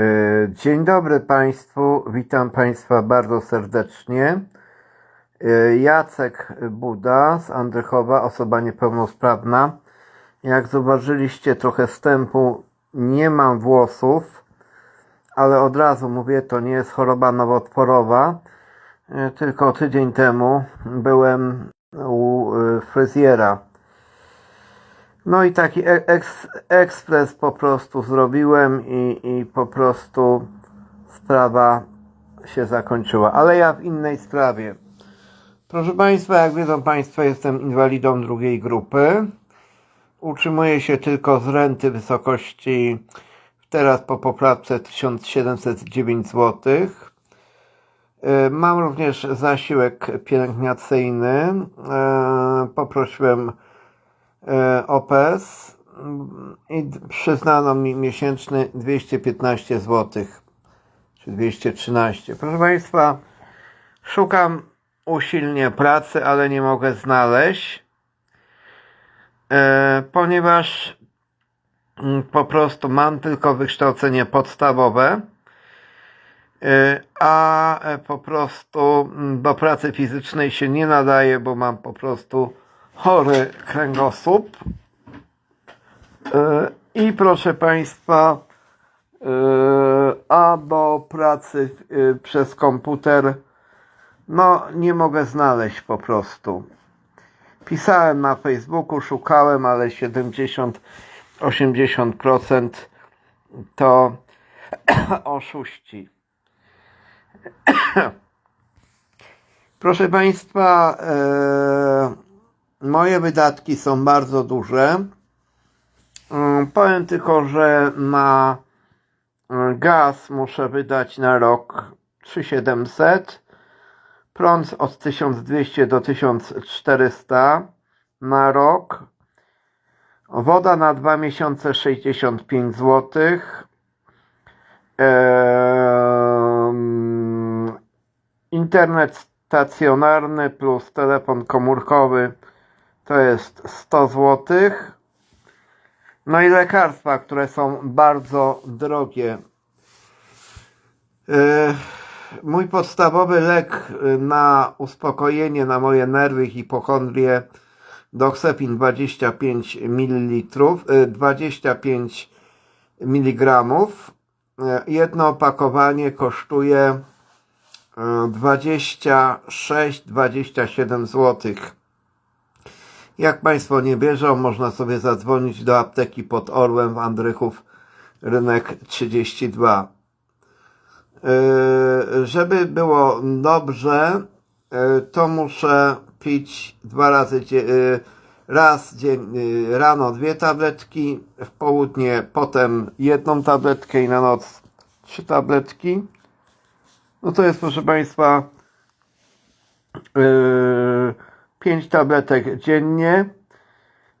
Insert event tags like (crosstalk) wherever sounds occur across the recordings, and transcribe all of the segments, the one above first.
E, Dzień dobry Państwu, witam Państwa bardzo serdecznie. E, Jacek Buda z Andrychowa, osoba niepełnosprawna. Jak zauważyliście trochę wstępu, nie mam włosów, ale od razu mówię, to nie jest choroba nowotworowa. E, Tylko tydzień temu byłem u fryzjera. No i taki e- eks, ekspres po prostu zrobiłem i, i po prostu sprawa się zakończyła. Ale ja w innej sprawie. Proszę Państwa, jak wiedzą Państwo, jestem inwalidą drugiej grupy. Utrzymuję się tylko z renty wysokości teraz po poprawce 1709 zł. Mam również zasiłek pielęgnacyjny. E, Poprosiłem e, OPS i przyznano mi miesięczny 215 zł, czy 213. Proszę Państwa, szukam usilnie pracy, ale nie mogę znaleźć, e, ponieważ mm, po prostu mam tylko wykształcenie podstawowe, e, a e, po prostu mm, do pracy fizycznej się nie nadaje, bo mam po prostu chory kręgosłup. E, I proszę Państwa, e, a do pracy e, przez komputer, no nie mogę znaleźć po prostu. Pisałem na Facebooku, szukałem, ale 70-80% to (coughs) oszuści. (coughs) Proszę Państwa, e, moje wydatki są bardzo duże. Mm, Powiem tylko, że na mm, gaz muszę wydać na rok 3700, prąd od 1200 do 1400 na rok, woda na dwa miesiące 65 zł, internet stacjonarny plus telefon komórkowy to jest 100 zł. No i lekarstwa, które są bardzo drogie. E, Mój podstawowy lek na uspokojenie, na moje nerwy, hipochondrię, Doxepin 25 ml, 25 mg. E, Jedno opakowanie kosztuje e, 26-27 zł. Jak Państwo nie bierzą, można sobie zadzwonić do apteki pod Orłem w Andrychów, rynek 32. Yy, Żeby było dobrze, yy, to muszę pić dwa razy, yy, raz yy, rano dwie tabletki, w południe potem jedną tabletkę i na noc trzy tabletki. No to jest proszę Państwa yy, 5 tabletek dziennie,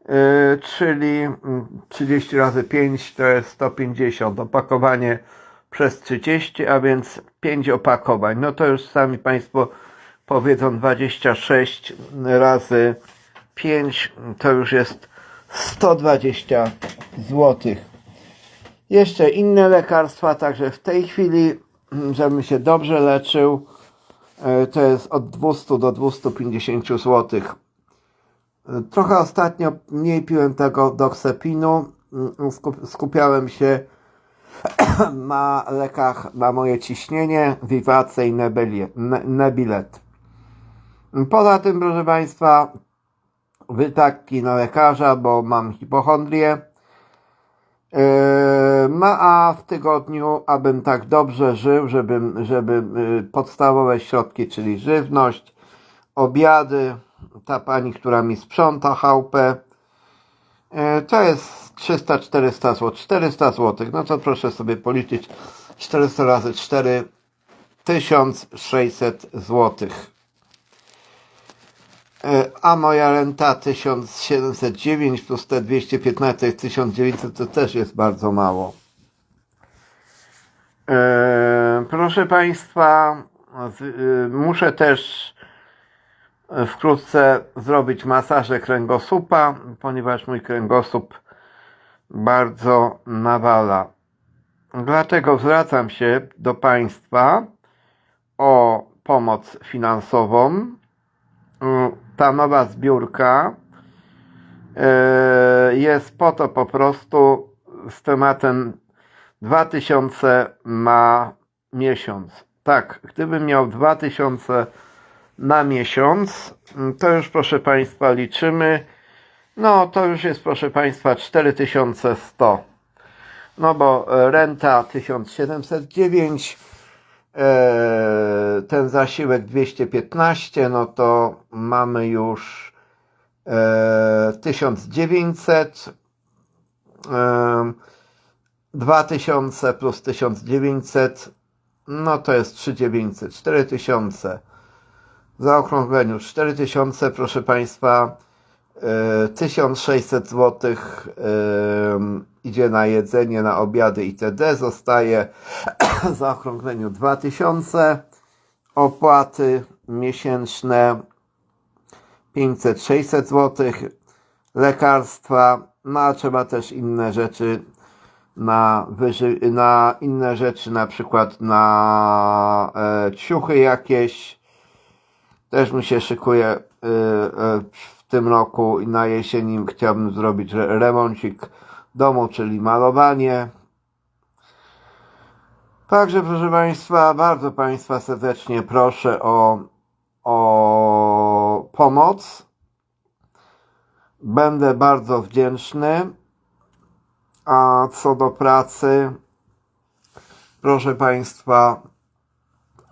yy, czyli mm, 30 razy 5 to jest 150. Opakowanie przez 30, a więc 5 opakowań. No to już sami Państwo powiedzą 26 razy 5 to już jest 120 zł. Jeszcze inne lekarstwa, także w tej chwili, mm, żebym się dobrze leczył, e, to jest od 200 do 250 zł. E, Trochę ostatnio mniej piłem tego doksepinu. Mm, skup- Skupiałem się (clears throat) na lekach na moje ciśnienie, Vivace i Nebilet. Poza tym, proszę Państwa, wytaki na lekarza, bo mam hipochondrię. Yy, No a w tygodniu, abym tak dobrze żył, żebym, żeby yy, podstawowe środki, czyli żywność, obiady, ta pani, która mi sprząta chałupę, yy, to jest 300-400 zł. 400 zł, no to proszę sobie policzyć 400 razy 4 1600 złotych. E, A moja renta 1709 plus te 215 1900 to też jest bardzo mało. E, Proszę Państwa, y, muszę też e, wkrótce zrobić masaże kręgosłupa, ponieważ mój kręgosłup bardzo nawala. Dlatego zwracam się do Państwa o pomoc finansową. Ta nowa zbiórka e, jest po to po prostu z tematem 2000 na miesiąc. Tak, gdybym miał 2000 na miesiąc, mm, to już proszę Państwa liczymy. No to już jest proszę Państwa 4100. No bo e, renta 1709, e, ten zasiłek 215, no to mamy już e, 1900, e, 2000 plus 1900, no to jest 3900, 4000. W zaokrągleniu 4000, proszę Państwa, e, 1600 zł idzie na jedzenie, na obiady itd. Zostaje w zaokrągleniu 2000. Opłaty miesięczne 500-600 zł. Lekarstwa, no a trzeba też inne rzeczy na, wyży- na inne rzeczy, na przykład na e, ciuchy jakieś. Też mi się szykuje y, w tym roku i na jesieni chciałbym zrobić re- remoncik domu, czyli malowanie. Także proszę Państwa, bardzo Państwa serdecznie proszę o, o pomoc. Będę bardzo wdzięczny. A co do pracy, proszę Państwa,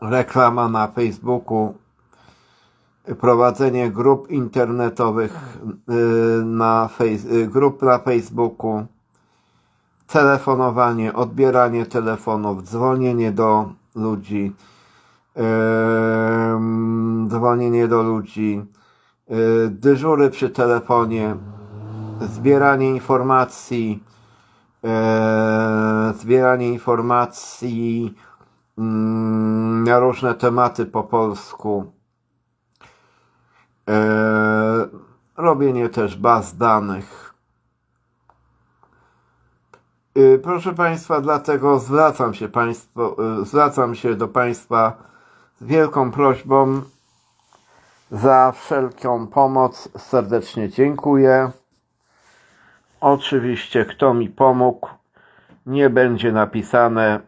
reklama na Facebooku prowadzenie grup internetowych y, na y, grup na Facebooku, telefonowanie, odbieranie telefonów, dzwonienie do ludzi, dzwonienie do ludzi, y, dyżury przy telefonie, zbieranie informacji, e, zbieranie informacji mm, na różne tematy po polsku. Eee, robienie też baz danych. Yy, Proszę Państwa, dlatego zwracam się, państwo, yy, zwracam się do Państwa z wielką prośbą za wszelką pomoc. Serdecznie dziękuję. Oczywiście, kto mi pomógł, nie będzie napisane,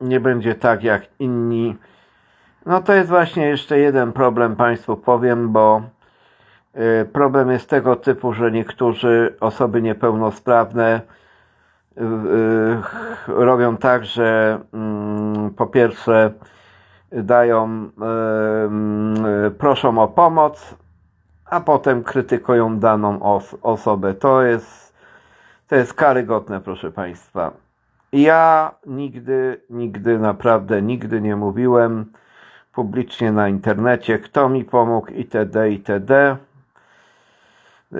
nie będzie tak jak inni. No to jest właśnie jeszcze jeden problem Państwu powiem, bo y, problem jest tego typu, że niektórzy osoby niepełnosprawne y, y, robią tak, że mm, po pierwsze dają, proszą o pomoc, a potem krytykują daną os- osobę. To jest, to jest karygodne, proszę Państwa. Ja nigdy, nigdy, naprawdę nigdy nie mówiłem publicznie na internecie, kto mi pomógł itd. itd. Yy,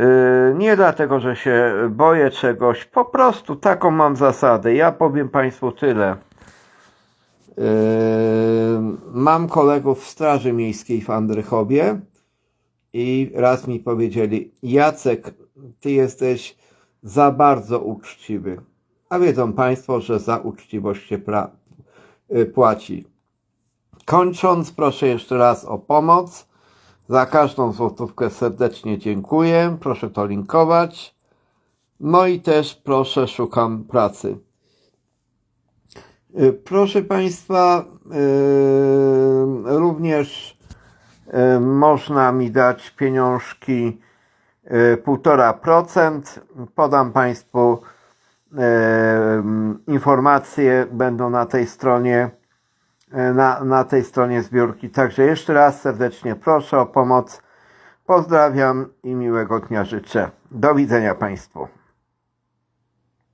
Nie dlatego, że się boję czegoś, po prostu taką mam zasadę. Ja powiem Państwu tyle. Yy, Mam kolegów w Straży Miejskiej w Andrychowie i raz mi powiedzieli: Jacek, ty jesteś za bardzo uczciwy. A wiedzą Państwo, że za uczciwość się yy, płaci. Kończąc, proszę jeszcze raz o pomoc. Za każdą złotówkę serdecznie dziękuję. Proszę to linkować. No i też proszę, szukam pracy. Y, Proszę Państwa, y, również y, można mi dać pieniążki y, 1,5%. Podam Państwu informacje, będą na tej stronie na, na tej stronie zbiórki. Także jeszcze raz serdecznie proszę o pomoc. Pozdrawiam i miłego dnia życzę. Do widzenia Państwu.